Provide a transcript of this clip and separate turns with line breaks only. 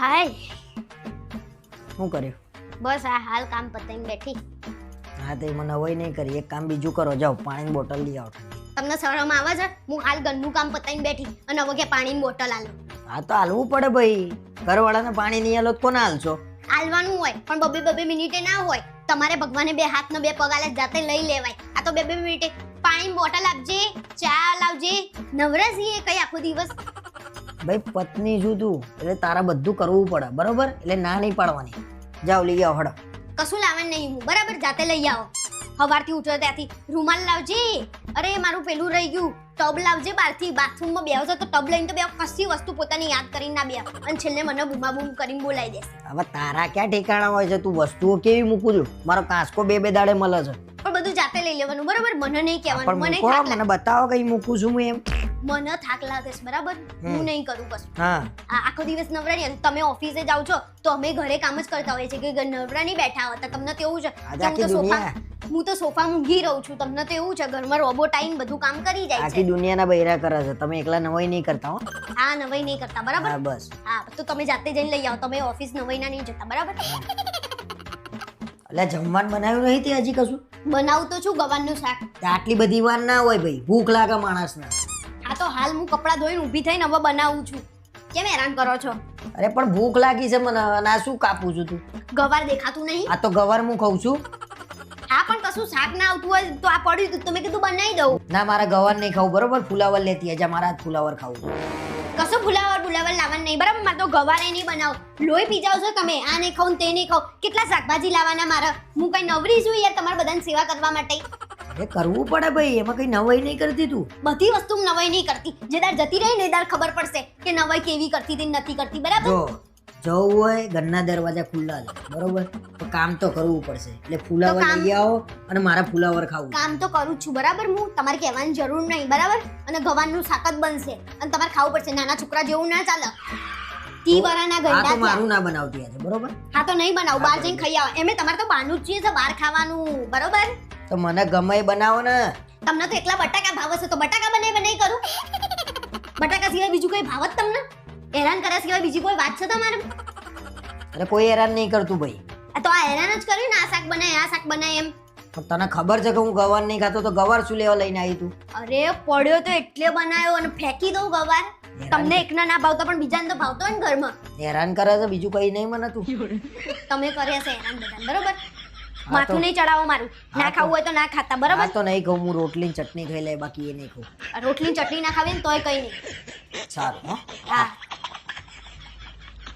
હાય.
શું કર્યું?
બસ આ હાલ કામ પતાઈને બેઠી.
હા તે મને હવે નહીં કરી. એક કામ બીજું કરો. જાઓ પાણીની બોટલ લઈ આવો.
તમને શરમ આવે છે? હું હાલ ઘરનું કામ પતાઈને બેઠી. અને હવે કે પાણીની બોટલ આલો.
હા તો હાલવું પડે ભાઈ. ઘરવાળાને પાણી નહીં આલો તો કોને હાલશો
હાલવાનું હોય પણ બબે બબે મિનિટે ના હોય. તમારે ભગવાને બે હાથ ને બે પગ આલે જાતે લઈ લેવાય. આ તો બે બે મિનિટે. પાણીની બોટલ આપજે ચા લાવજે. નવરા એ કઈ આખો દિવસ
ભાઈ પત્ની જુદું એટલે તારા બધું કરવું પડે બરોબર? એટલે ના નહીં પાડવાની. જાઓ લઈ આવો હડો.
કશું લાવવાનું નહીં હું બરાબર? જાતે લઈ આવો. સવારથી ઉઠ્યો ત્યાંથી. રૂમાલ લાવજે. અરે મારું પેલું રહી ગયું. ટબ લાવજે બહારથી. બાથરૂમમાં બેહો તો ટબ લઈને તો બે કશી વસ્તુ પોતાની યાદ કરીને ના બે અને છેલ્લે મને બૂમા બૂમ કરીને બોલાવી દે
હવે તારા ક્યાં ઠેકાણા હોય છે? તું વસ્તુઓ કેવી મૂકું છું? મારો કાંસકો બે બે દાડે મળે છે.
પણ બધું જાતે લઈ લેવાનું બરાબર? મને નહીં કહેવાનું મને
મને બતાવો કઈ મૂકું છું હું એમ.
મને થાક લાગે છે બરાબર? હું નહીં કરું કશું.
હા.
આખો દિવસ નવરા નહીં તમે ઓફિસે જાઓ છો તો અમે ઘરે કામ જ કરતા હોઈએ છીએ કે નવરા નહીં બેઠા હોતા તમને તો એવું છે હું તો સોફા હું તો સોફા ઊંઘી રહું છું તમને તો એવું છે ઘરમાં રોબોટ આઈને બધું કામ કરી જાય
આખી દુનિયાના બૈરા કરે છે તમે એકલા નવાઈ નહીં કરતા હો.
હા નવાઈ નહીં કરતા બરાબર?
હા બસ.
હા તો તમે જાતે જઈને લઈ આવો તમે ઓફિસ નવાઈના નહીં જતા બરાબર?
એટલે જમવાનું બનાવ્યું નહીં તે હજી કશું?
બનાવું તો છું ગવારનું શાક.
આટલી બધી વાર ના હોય ભાઈ ભૂખ લાગે માણસને.
હા તો હાલ હું કપડાં ધોઈને ઊભી થઈને હવે બનાવું છું. કેમ હેરાન કરો છો?
અરે પણ ભૂખ લાગી છે મને અને આ શું કાપું છું તું?
ગવાર દેખાતું નહીં?
આ તો ગવાર હું ખાઉં છું.
હા પણ કશું શાક ના આવતું હોય તો આ પડ્યું હતું તમે કીધું બનાવી દઉં.
ના મારા ગવાર નહીં ખાવું બરોબર? ફુલાવર લેતી હજા મારા હાથ ફુલાવર ખાવું
કશું ફુલાવર ફુલાવર લાવવાનું નહીં બરાબર? મારે તો ગવારે નહીં બનાવ. લોહી પી જાવ છો તમે આ નહીં ખાવ તે નહીં ખાવ કેટલા શાકભાજી લાવવાના મારા? હું કઈ નવરી છું યાર તમારા બધાની સેવા કરવા માટે.
અરે કરવું પડે ભાઈ એમાં કઈ નવાઈ નહીં કરતી તું.
બધી વસ્તુ નવાઈ નહીં કરતી. જે દાર જતી રહી ને દાર ખબર પડશે કે નવાઈ કેવી કરતી હતી નથી કરતી બરાબર?
જો જવું હોય ઘરના દરવાજા ખુલ્લા છે બરોબર? તો કામ તો કરવું પડશે. એટલે ફુલાવર લઈ આવો અને મારા ફુલાવર ખાવું
કામ તો કરું છું બરાબર? હું તમારે કહેવાની જરૂર નહીં બરાબર? અને ગવાનનું શાક જ બનશે. અને તમારે ખાવું પડશે. નાના છોકરા જેવું ના ચાલે. તી વરાના ગંડા તો
મારું ના બનાવતી આજે બરોબર?
હા તો નહીં બનાવું. બહાર જઈને ખાઈ આવો. એમે તમારે તો બહારનું જ છે બહાર ખાવાનું બરોબર?
તો મને ગમે એ બનાવો ને.
તમને તો એટલા બટાકા ભાવ હશે તો બટાકા બને બને કરું. બટાકા સિવાય બીજું કોઈ ભાવ જ તમને? હેરાન કર્યા સિવાય બીજી કોઈ વાત છે તમારે?
અરે કોઈ હેરાન નહીં કરતું ભાઈ.
આ તો આ હેરાન જ કર્યું ને આ શાક બનાય આ શાક બનાય એમ.
તને ખબર છે કે હું ગવાર નહીં ખાતો તો ગવાર શું લેવા લઈને આવી તું?
અરે પડ્યો તો એટલે બનાવ્યો અને ફેંકી દઉં ગવાર. તમને એકના ના ભાવતો પણ બીજાને તો ભાવતો હોય ને ઘરમાં.
હેરાન કરે છે બીજું કઈ નહીં મને તું.
તમે કર્યા છે હેરાન બધા બરોબર? માથું નહીં ચડાવો મારું. ના ખાવું હોય તો ના ખાતા બરાબર?
તો નહીં ખાઉં હું રોટલી ચટણી ખાઈ લે બાકી એ નહીં ખાઉં
રોટલી ચટણી ના ખાવી ને તોય કઈ નહીં.
સારું
હા.